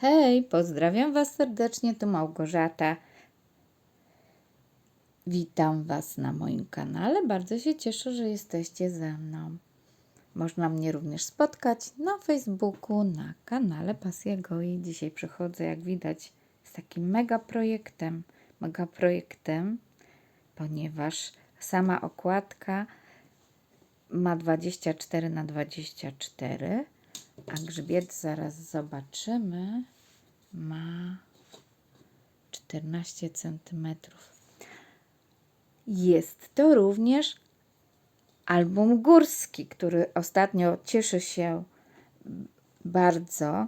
Hej, pozdrawiam Was serdecznie, tu Małgorzata. Witam Was na moim kanale. Bardzo się cieszę, że jesteście ze mną. Można mnie również spotkać na Facebooku, na kanale Pasja Goi. Dzisiaj przychodzę, jak widać, z takim mega projektem. Mega projektem, ponieważ sama okładka ma 24 na 24 a grzbiet zaraz zobaczymy. Ma 14 cm. Jest to również album górski, który ostatnio cieszy się bardzo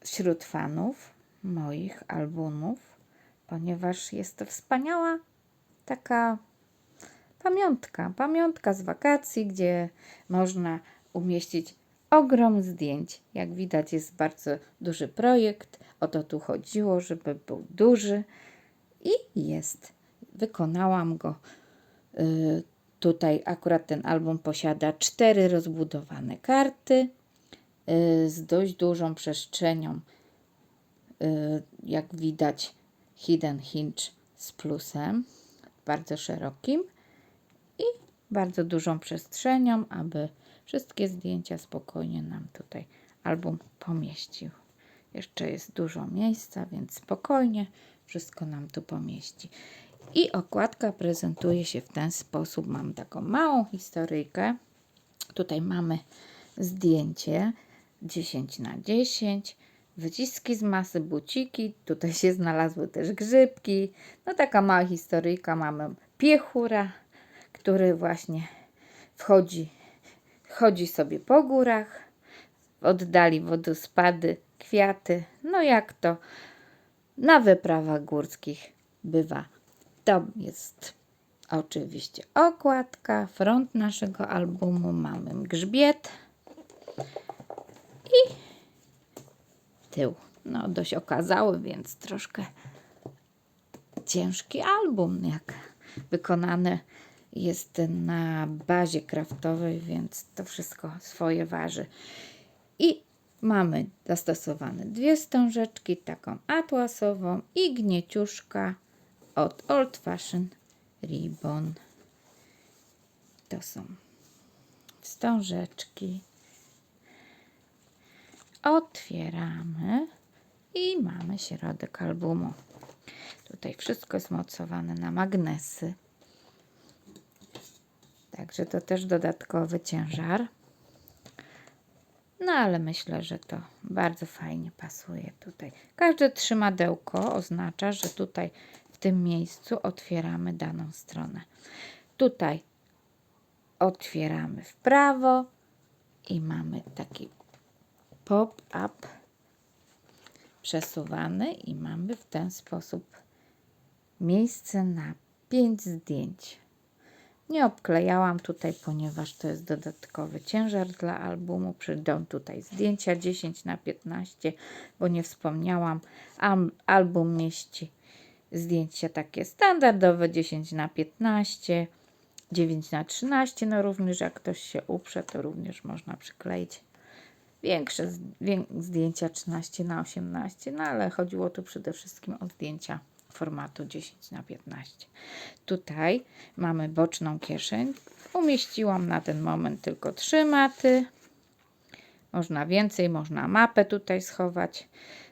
wśród fanów moich albumów, ponieważ jest to wspaniała taka pamiątka, pamiątka z wakacji, gdzie można umieścić ogrom zdjęć. Jak widać, jest bardzo duży projekt. O to tu chodziło, żeby był duży i jest. Wykonałam go. Y, tutaj akurat ten album posiada cztery rozbudowane karty y, z dość dużą przestrzenią. Y, jak widać, hidden hinge z plusem, bardzo szerokim i bardzo dużą przestrzenią, aby wszystkie zdjęcia spokojnie nam tutaj album pomieścił. Jeszcze jest dużo miejsca, więc spokojnie wszystko nam tu pomieści. I okładka prezentuje się w ten sposób. Mam taką małą historyjkę. Tutaj mamy zdjęcie 10 na 10 wyciski z masy, buciki. Tutaj się znalazły też grzybki. No taka mała historyjka. Mamy piechura, który właśnie wchodzi chodzi sobie po górach, oddali wodospady, kwiaty, no jak to na wyprawach górskich bywa. To jest oczywiście okładka, front naszego albumu, mamy grzbiet i tył. No dość okazały, więc troszkę ciężki album, jak wykonany jest na bazie kraftowej, więc to wszystko swoje waży. I mamy zastosowane dwie wstążeczki, taką atłasową i gnieciuszka od Old Fashion Ribbon. To są wstążeczki. Otwieramy i mamy środek albumu. Tutaj wszystko jest mocowane na magnesy. Także to też dodatkowy ciężar. No ale myślę, że to bardzo fajnie pasuje tutaj. Każde trzymadełko oznacza, że tutaj w tym miejscu otwieramy daną stronę. Tutaj otwieramy w prawo i mamy taki pop-up przesuwany i mamy w ten sposób miejsce na 5 zdjęć. Nie obklejałam tutaj, ponieważ to jest dodatkowy ciężar dla albumu. Przyjdą tutaj zdjęcia 10 na 15, bo nie wspomniałam. Album mieści zdjęcia takie standardowe 10 na 15, 9 na 13. No również jak ktoś się uprze, to również można przykleić większe zdjęcia 13 na 18, no ale chodziło tu przede wszystkim o zdjęcia formatu 10 na 15. Tutaj mamy boczną kieszeń. Umieściłam na ten moment tylko trzy maty. Można więcej, można mapę tutaj schować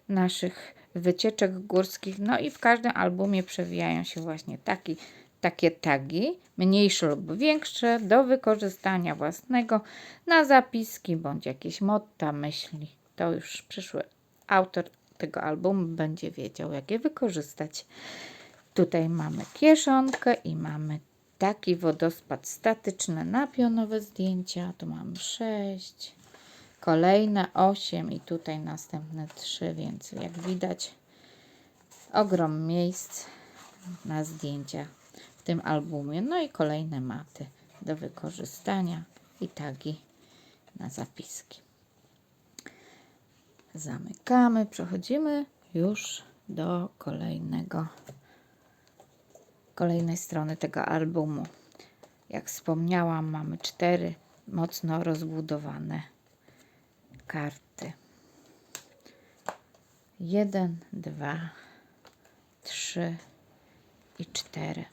naszych wycieczek górskich. No i w każdym albumie przewijają się właśnie taki, takie tagi, mniejsze lub większe, do wykorzystania własnego na zapiski bądź jakieś motta, myśli. To już przyszły autor tego albumu będzie wiedział, jak je wykorzystać. Tutaj mamy kieszonkę i mamy taki wodospad statyczny na pionowe zdjęcia. Tu mamy 6, kolejne 8 i tutaj następne 3, więc jak widać ogrom miejsc na zdjęcia w tym albumie. No i kolejne maty do wykorzystania i tagi na zapiski zamykamy, przechodzimy już do kolejnego kolejnej strony tego albumu. Jak wspomniałam, mamy cztery mocno rozbudowane karty. Jeden, dwa, trzy i cztery.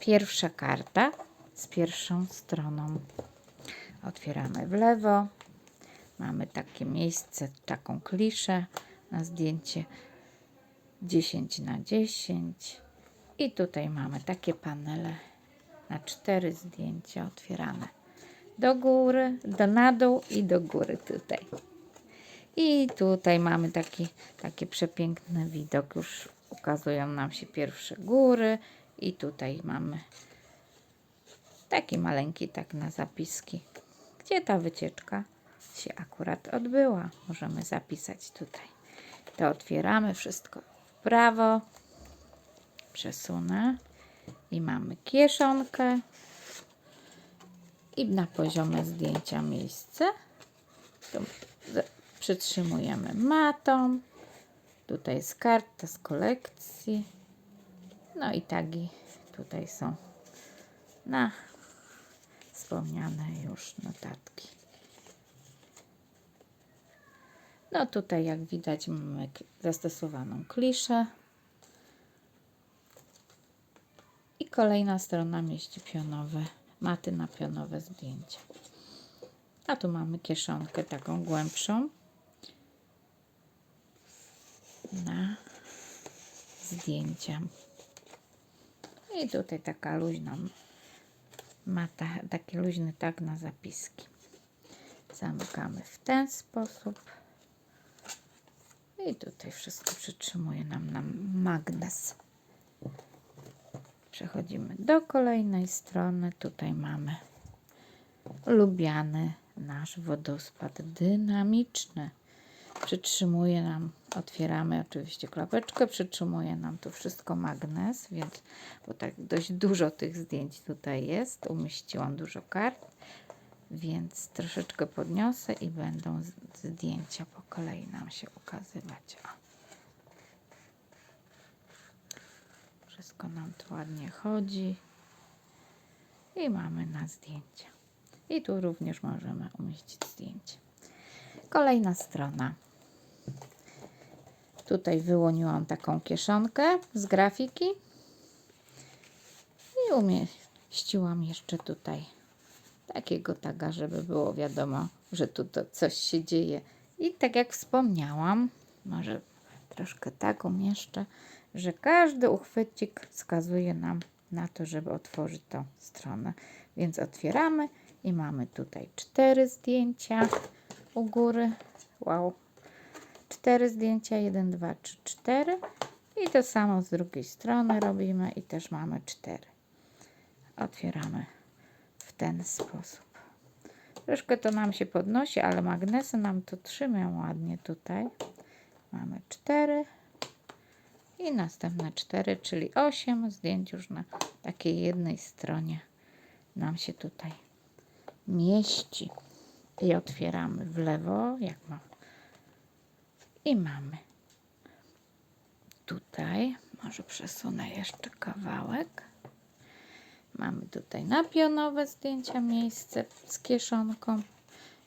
Pierwsza karta z pierwszą stroną. Otwieramy w lewo. Mamy takie miejsce, taką kliszę na zdjęcie. 10 na 10 i tutaj mamy takie panele na cztery zdjęcia otwierane. Do góry, do na dół i do góry tutaj. I tutaj mamy taki, taki przepiękny widok. Już ukazują nam się pierwsze góry. I tutaj mamy taki maleńki tak na zapiski, gdzie ta wycieczka się akurat odbyła. Możemy zapisać tutaj. To otwieramy wszystko w prawo. Przesunę i mamy kieszonkę i na poziomie zdjęcia miejsce. Tu przytrzymujemy matą. Tutaj jest karta z kolekcji. No i tagi tutaj są na wspomniane już notatki. No tutaj jak widać mamy zastosowaną kliszę. I kolejna strona mieści pionowe, maty na pionowe zdjęcia. A tu mamy kieszonkę taką głębszą na zdjęcia. I tutaj taka luźna mata, taki luźny tak na zapiski. Zamykamy w ten sposób. I tutaj wszystko przytrzymuje nam na magnes. Przechodzimy do kolejnej strony. Tutaj mamy lubiany nasz wodospad dynamiczny. Przytrzymuje nam, otwieramy oczywiście klapeczkę, przytrzymuje nam tu wszystko magnes, więc bo tak dość dużo tych zdjęć tutaj jest. Umieściłam dużo kart, więc troszeczkę podniosę i będą zdjęcia po kolei nam się ukazywać. O. Wszystko nam tu ładnie chodzi. I mamy na zdjęcia. I tu również możemy umieścić zdjęcie. Kolejna strona. Tutaj wyłoniłam taką kieszonkę z grafiki. I umieściłam jeszcze tutaj takiego taga, żeby było wiadomo, że tu to coś się dzieje. I tak jak wspomniałam, może troszkę tak umieszczę, że każdy uchwycik wskazuje nam na to, żeby otworzyć tą stronę. Więc otwieramy i mamy tutaj cztery zdjęcia u góry. Wow. Cztery zdjęcia, jeden, dwa, trzy, cztery. I to samo z drugiej strony robimy i też mamy cztery. Otwieramy ten sposób. Troszkę to nam się podnosi, ale magnesy nam to trzymają ładnie tutaj. Mamy cztery i następne cztery, czyli osiem zdjęć już na takiej jednej stronie nam się tutaj mieści. I otwieramy w lewo, jak mam. I mamy tutaj, może przesunę jeszcze kawałek. Mamy tutaj na pionowe zdjęcia miejsce z kieszonką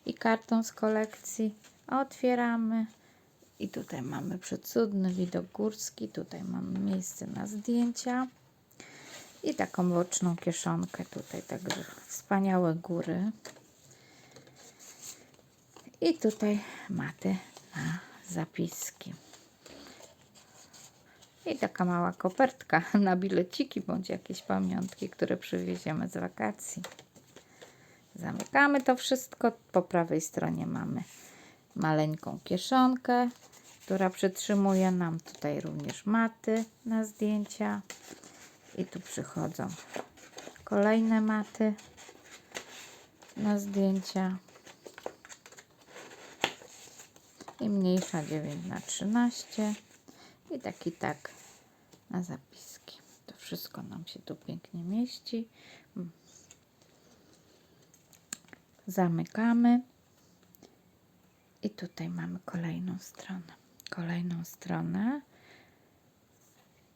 i kartą z kolekcji. Otwieramy i tutaj mamy przecudny widok górski. Tutaj mamy miejsce na zdjęcia i taką boczną kieszonkę tutaj, także wspaniałe góry. I tutaj maty na zapiski. I taka mała kopertka na bileciki bądź jakieś pamiątki, które przywieziemy z wakacji. Zamykamy to wszystko. Po prawej stronie mamy maleńką kieszonkę, która przytrzymuje nam tutaj również maty na zdjęcia. I tu przychodzą kolejne maty na zdjęcia. I mniejsza 9 na 13 i taki tak na zapiski. To wszystko nam się tu pięknie mieści. Mm. Zamykamy. I tutaj mamy kolejną stronę. Kolejną stronę.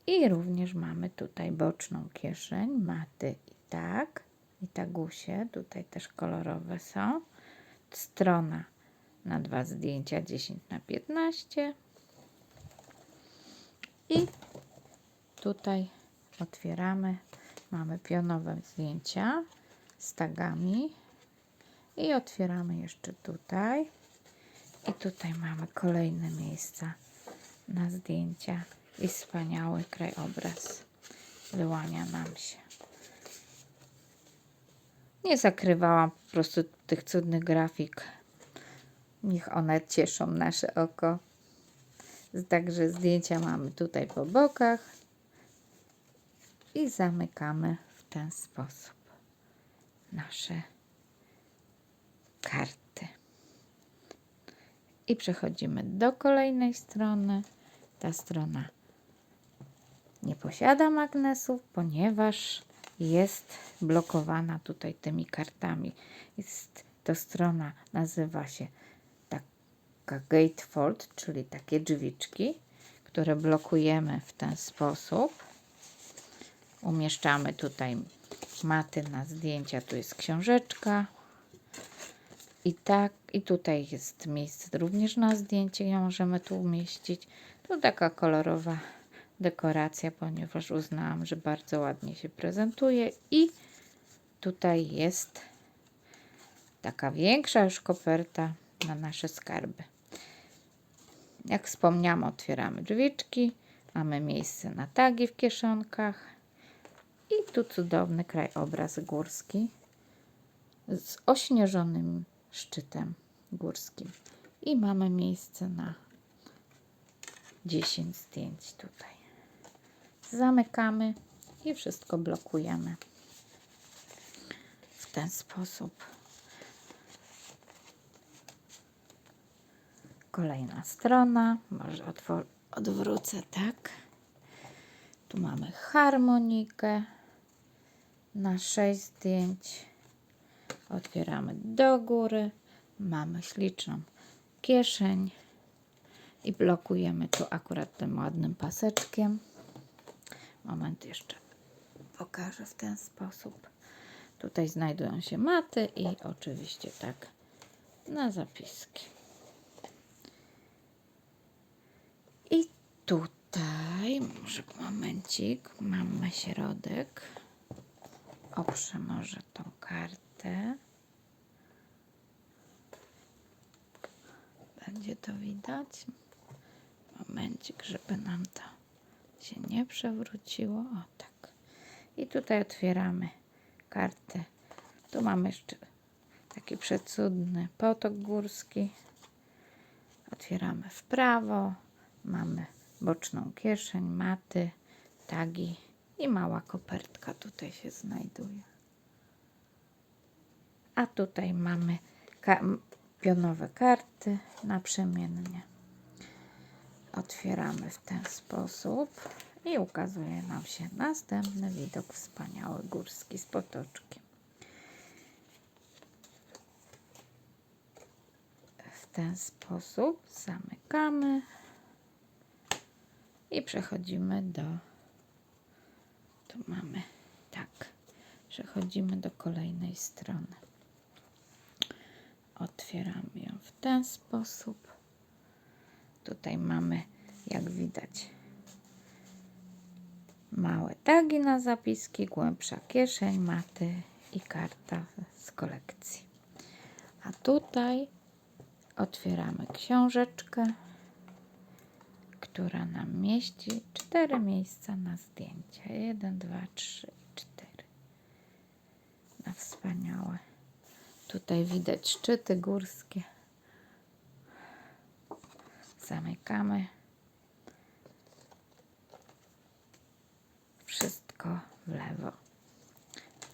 I również mamy tutaj boczną kieszeń, maty i tak. I tagusie, tutaj też kolorowe są. Strona na dwa zdjęcia 10 na 15 i tutaj otwieramy. Mamy pionowe zdjęcia z tagami. I otwieramy jeszcze tutaj. I tutaj mamy kolejne miejsca na zdjęcia i wspaniały krajobraz. Wyłania nam się. Nie zakrywałam po prostu tych cudnych grafik. Niech one cieszą nasze oko Także zdjęcia mamy tutaj po bokach i zamykamy w ten sposób nasze karty. I przechodzimy do kolejnej strony. Ta strona nie posiada magnesów, ponieważ jest blokowana tutaj tymi kartami. Jest to strona, nazywa się gatefold, czyli takie drzwiczki, które blokujemy w ten sposób. Umieszczamy tutaj maty na zdjęcia, tu jest książeczka. I tak, i tutaj jest miejsce również na zdjęcie, ją możemy tu umieścić. Tu taka kolorowa dekoracja, ponieważ uznałam, że bardzo ładnie się prezentuje i tutaj jest taka większa już koperta na nasze skarby. Jak wspomniałam, otwieramy drzwiczki, mamy miejsce na tagi w kieszonkach i tu cudowny krajobraz górski z ośnieżonym szczytem górskim. I mamy miejsce na 10 zdjęć tutaj. Zamykamy i wszystko blokujemy w ten sposób. Kolejna strona, może odwrócę tak. Tu mamy harmonikę na 6 zdjęć. Otwieramy do góry. Mamy śliczną kieszeń i blokujemy tu akurat tym ładnym paseczkiem. Moment jeszcze pokażę w ten sposób. Tutaj znajdują się maty i oczywiście tak na zapiski. I tutaj, może momencik, mamy środek. Oprze może tą kartę. Będzie to widać. Momencik, żeby nam to się nie przewróciło. O tak. I tutaj otwieramy kartę. Tu mamy jeszcze taki przecudny potok górski. Otwieramy w prawo. Mamy boczną kieszeń, maty, tagi i mała kopertka tutaj się znajduje. A tutaj mamy ka pionowe karty naprzemiennie. Otwieramy w ten sposób i ukazuje nam się następny widok wspaniały górski z potoczkiem. W ten sposób zamykamy i przechodzimy do tu mamy tak przechodzimy do kolejnej strony. Otwieramy ją w ten sposób. Tutaj mamy jak widać małe tagi na zapiski głębsza kieszeń maty i karta z kolekcji. A tutaj otwieramy książeczkę która nam mieści cztery miejsca na zdjęcia. Jeden, dwa, trzy i cztery. Na wspaniałe. Tutaj widać szczyty górskie. Zamykamy. Wszystko w lewo.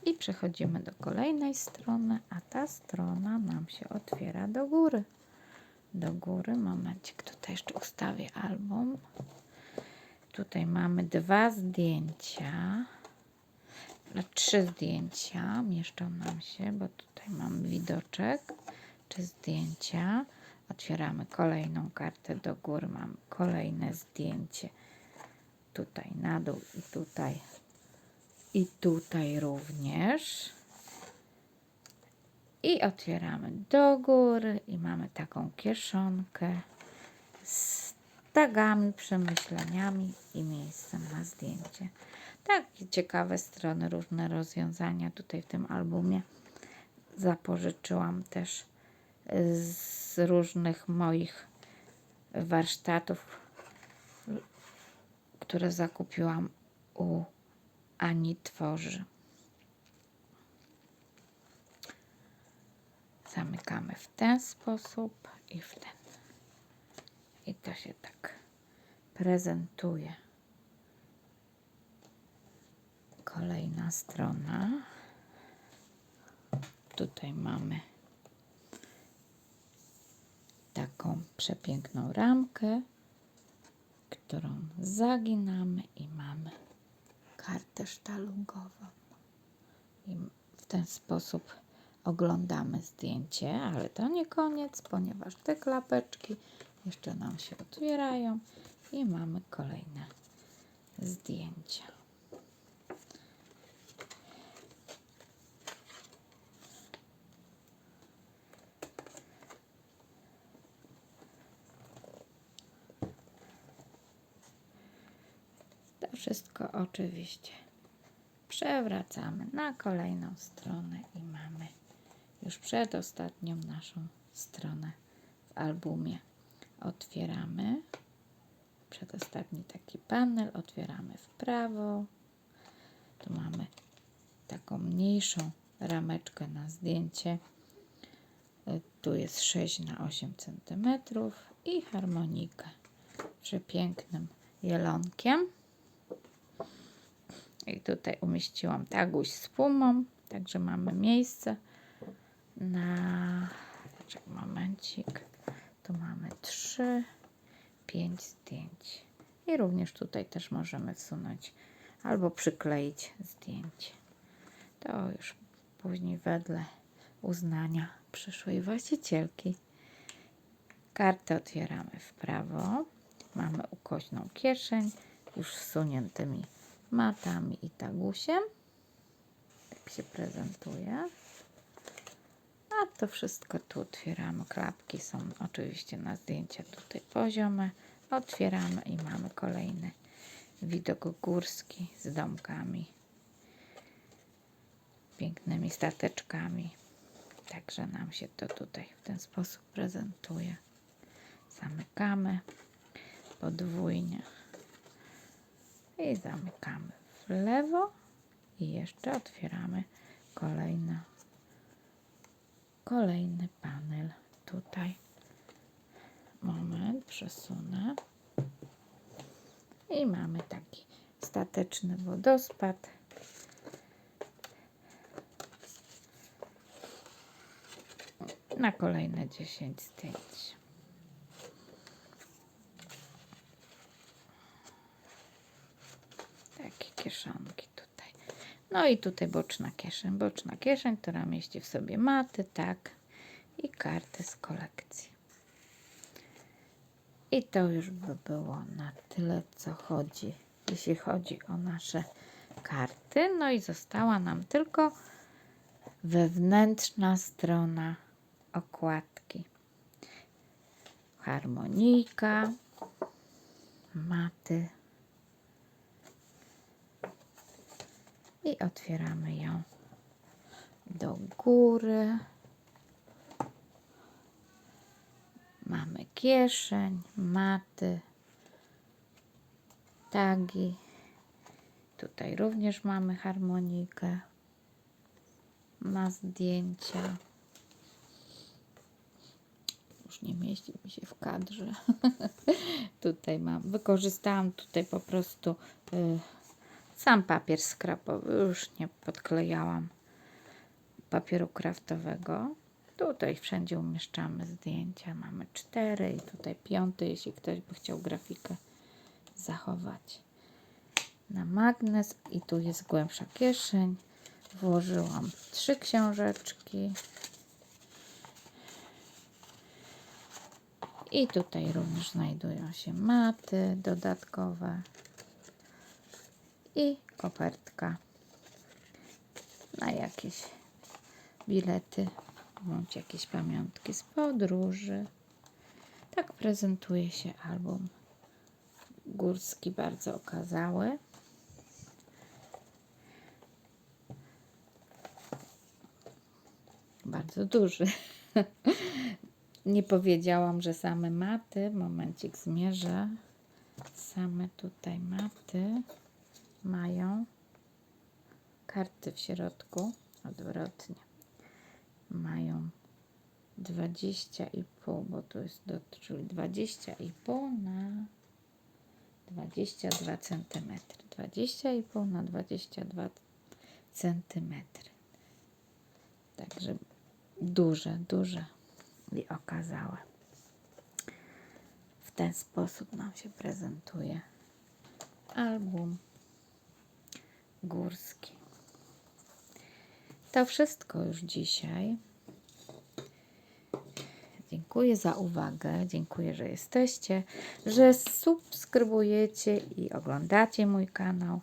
I przechodzimy do kolejnej strony, a ta strona nam się otwiera do góry do góry. Momencik, tutaj jeszcze ustawię album. Tutaj mamy dwa zdjęcia. No, trzy zdjęcia mieszczą nam się, bo tutaj mam widoczek. Trzy zdjęcia. Otwieramy kolejną kartę do góry. Mam kolejne zdjęcie. Tutaj na dół i tutaj. I tutaj również. I otwieramy do góry i mamy taką kieszonkę z tagami, przemyśleniami i miejscem na zdjęcie. Takie ciekawe strony, różne rozwiązania tutaj w tym albumie zapożyczyłam też z różnych moich warsztatów, które zakupiłam u Ani Tworzy. Zamykamy w ten sposób i w ten. I to się tak prezentuje. Kolejna strona. Tutaj mamy taką przepiękną ramkę, którą zaginamy i mamy kartę sztalugową. I w ten sposób oglądamy zdjęcie, ale to nie koniec, ponieważ te klapeczki jeszcze nam się otwierają i mamy kolejne zdjęcia. To wszystko oczywiście przewracamy na kolejną stronę i mamy już przedostatnią naszą stronę w albumie. Otwieramy przedostatni taki panel, otwieramy w prawo. Tu mamy taką mniejszą rameczkę na zdjęcie. Tu jest 6 na 8 cm i harmonikę przepięknym jelonkiem. I tutaj umieściłam taguś z pumą, także mamy miejsce na... Czekaj, momencik. Tu mamy 3, 5 zdjęć. I również tutaj też możemy wsunąć albo przykleić zdjęcie. To już później wedle uznania przyszłej właścicielki. Kartę otwieramy w prawo. Mamy ukośną kieszeń już wsuniętymi matami i tagusiem. Tak się prezentuje. A to wszystko tu otwieramy. Klapki są oczywiście na zdjęcia tutaj poziome. Otwieramy i mamy kolejny widok górski z domkami. Pięknymi stateczkami. Także nam się to tutaj w ten sposób prezentuje. Zamykamy podwójnie i zamykamy w lewo i jeszcze otwieramy kolejny kolejny panel. Tutaj moment przesunę. I mamy taki stateczny wodospad. Na kolejne 10 zdjęć. Takie kieszonki. No i tutaj boczna kieszeń. Boczna kieszeń, która mieści w sobie maty, tak, i karty z kolekcji. I to już by było na tyle, co chodzi, jeśli chodzi o nasze karty. No i została nam tylko wewnętrzna strona okładki. Harmonika, maty, i otwieramy ją do góry. Mamy kieszeń, maty, tagi. Tutaj również mamy harmonikę na zdjęcia. Już nie mieści mi się w kadrze. tutaj mam, wykorzystałam tutaj po prostu y, sam papier skrapowy, już nie podklejałam papieru kraftowego. Tutaj wszędzie umieszczamy zdjęcia. Mamy cztery i tutaj piąty, jeśli ktoś by chciał grafikę zachować. Na magnes i tu jest głębsza kieszeń. Włożyłam trzy książeczki. I tutaj również znajdują się maty dodatkowe i kopertka na jakieś bilety bądź jakieś pamiątki z podróży. Tak prezentuje się album górski, bardzo okazały. Bardzo duży. Nie powiedziałam, że same maty. Momencik zmierzę. Same tutaj maty mają karty w środku. Odwrotnie. Mają 20,5, bo tu jest do, czyli 20,5 na 22 cm. 20,5 na 22 cm. Także duże, duże i okazałe. W ten sposób nam się prezentuje album górski. To wszystko już dzisiaj. Dziękuję za uwagę. Dziękuję, że jesteście, że subskrybujecie i oglądacie mój kanał.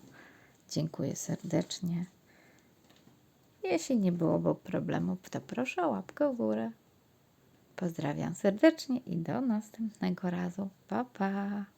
Dziękuję serdecznie. Jeśli nie byłoby problemów, to proszę o łapkę w górę. Pozdrawiam serdecznie i do następnego razu. Pa, pa.